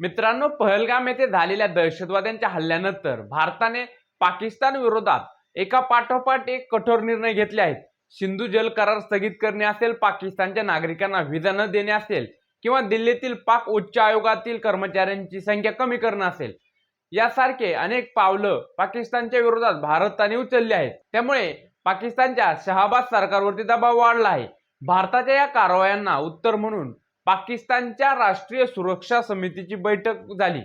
मित्रांनो पहलगाम येथे झालेल्या दहशतवाद्यांच्या हल्ल्यानंतर भारताने पाकिस्तान विरोधात एका पाठोपाठ एक कठोर निर्णय घेतले आहेत. सिंधू जल करार स्थगित करणे असेल पाकिस्तानच्या नागरिकांना व्हिसा न देणे असेल किंवा दिल्लीतील पाक उच्च आयोगातील कर्मचाऱ्यांची संख्या कमी करणं असेल. यासारखे अनेक पावलं पाकिस्तानच्या विरोधात भारताने उचलली आहेत. त्यामुळे पाकिस्तानच्या शहाबाद सरकारवरती दबाव वाढला आहे. भारताच्या या कारवायांना उत्तर म्हणून पाकिस्तानच्या राष्ट्रीय सुरक्षा समितीची बैठक झाली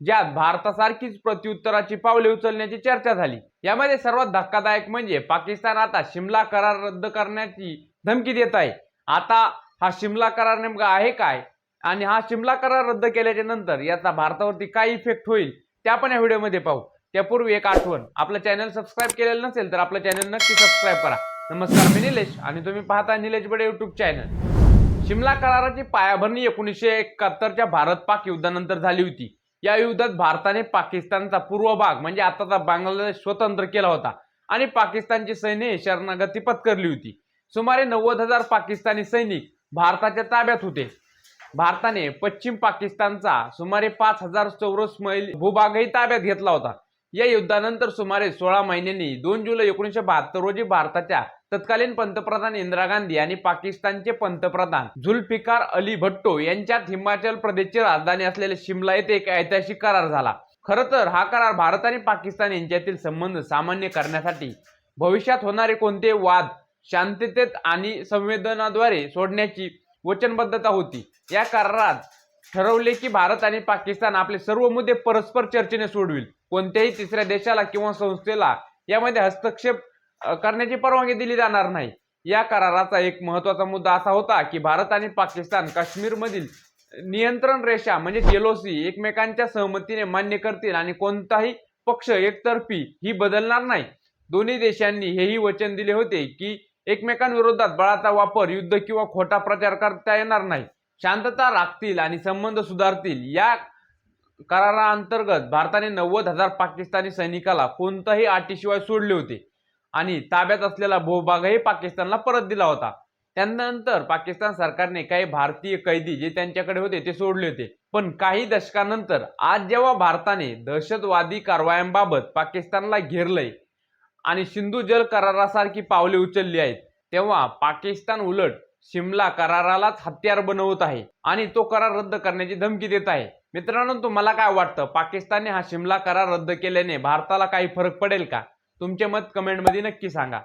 ज्यात भारतासारखीच प्रत्युत्तराची पावले उचलण्याची चर्चा झाली. यामध्ये सर्वात धक्कादायक म्हणजे पाकिस्तान आता शिमला करार रद्द करण्याची धमकी देत आहे. आता हा शिमला करार नेमका आहे काय? आणि हा शिमला करार रद्द केल्याच्यानंतर याचा भारतावरती काय इफेक्ट होईल ते आपण या व्हिडिओमध्ये पाहू. त्यापूर्वी एक आठवण आपलं चॅनल सबस्क्राईब केलेलं नसेल तर आपलं चॅनल नक्की सबस्क्राईब करा. नमस्कार मी निलेश आणि तुम्ही पाहता निलेश बडे युट्यूब चॅनल शिमला कराराची पायाभरणी एकोणीसशे एकाहत्तरच्या भारत पाक युद्धानंतर झाली होती. या युद्धात भारताने पाकिस्तानचा पूर्व भाग म्हणजे आताचा बांगलादेश स्वतंत्र केला होता. आणि पाकिस्तानची सैन्य शरणागती पत्करली होती. सुमारे नव्वद हजार पाकिस्तानी सैनिक भारताच्या ताब्यात होते. भारताने पश्चिम पाकिस्तानचा सुमारे पाच हजार चौरस मैल भूभागही ताब्यात घेतला होता. या युद्धानंतर सुमारे सोळा महिन्यांनी दोन जुलै एकोणीसशे बहात्तर रोजी भारताच्या तत्कालीन पंतप्रधान इंदिरा गांधी आणि पाकिस्तानचे पंतप्रधान झुल्फिकार अली भट्टो यांच्यात हिमाचल प्रदेशची राजधानी असलेल्या शिमला येथे एक ऐतिहासिक करार झाला. खरं तर हा करार भारत आणि पाकिस्तान यांच्यातील संबंध सामान्य करण्यासाठी भविष्यात होणारे कोणते वाद शांततेत आणि संवेदनाद्वारे सोडण्याची वचनबद्धता होती? या करारात ठरवले की भारत आणि पाकिस्तान आपले सर्व मुद्दे परस्पर चर्चेने सोडविल. कोणत्याही तिसऱ्या देशाला किंवा संस्थेला यामध्ये हस्तक्षेप करण्याची परवानगी दिली जाणार नाही. या कराराचा एक महत्त्वाचा मुद्दा असा होता की भारत आणि पाकिस्तान काश्मीरमधील नियंत्रण रेषा म्हणजे एलओसी एकमेकांच्या सहमतीने मान्य करतील आणि कोणताही पक्ष एकतर्फी ही बदलणार नाही. दोन्ही देशांनी हेही वचन दिले होते की एकमेकांविरोधात बळाचा वापर युद्ध किंवा खोटा प्रचार करता येणार नाही. शांतता राखतील आणि संबंध सुधारतील. या कराराअंतर्गत भारताने नव्वद हजार पाकिस्तानी सैनिकाला कोणत्याही अटीशिवाय सोडले होते. आणि ताब्यात असलेला भूभागही पाकिस्तानला परत दिला होता. त्यानंतर पाकिस्तान सरकारने काही भारतीय कैदी जे त्यांच्याकडे होते ते सोडले होते. पण काही दशकानंतर आज जेव्हा भारताने दहशतवादी कारवायांबाबत पाकिस्तानला घेरलंय आणि सिंधू जल करारासारखी पावले उचलली आहेत तेव्हा पाकिस्तान उलट शिमला करारालाच हत्यार बनवत आहे आणि तो करार रद्द करण्याची धमकी देत आहे. मित्रांनो तुम्हाला काय वाटतं? पाकिस्तानने हा शिमला करार रद्द केल्याने भारताला काही फरक पडेल का? तुमचे मत कमेंटमध्ये नक्की सांगा.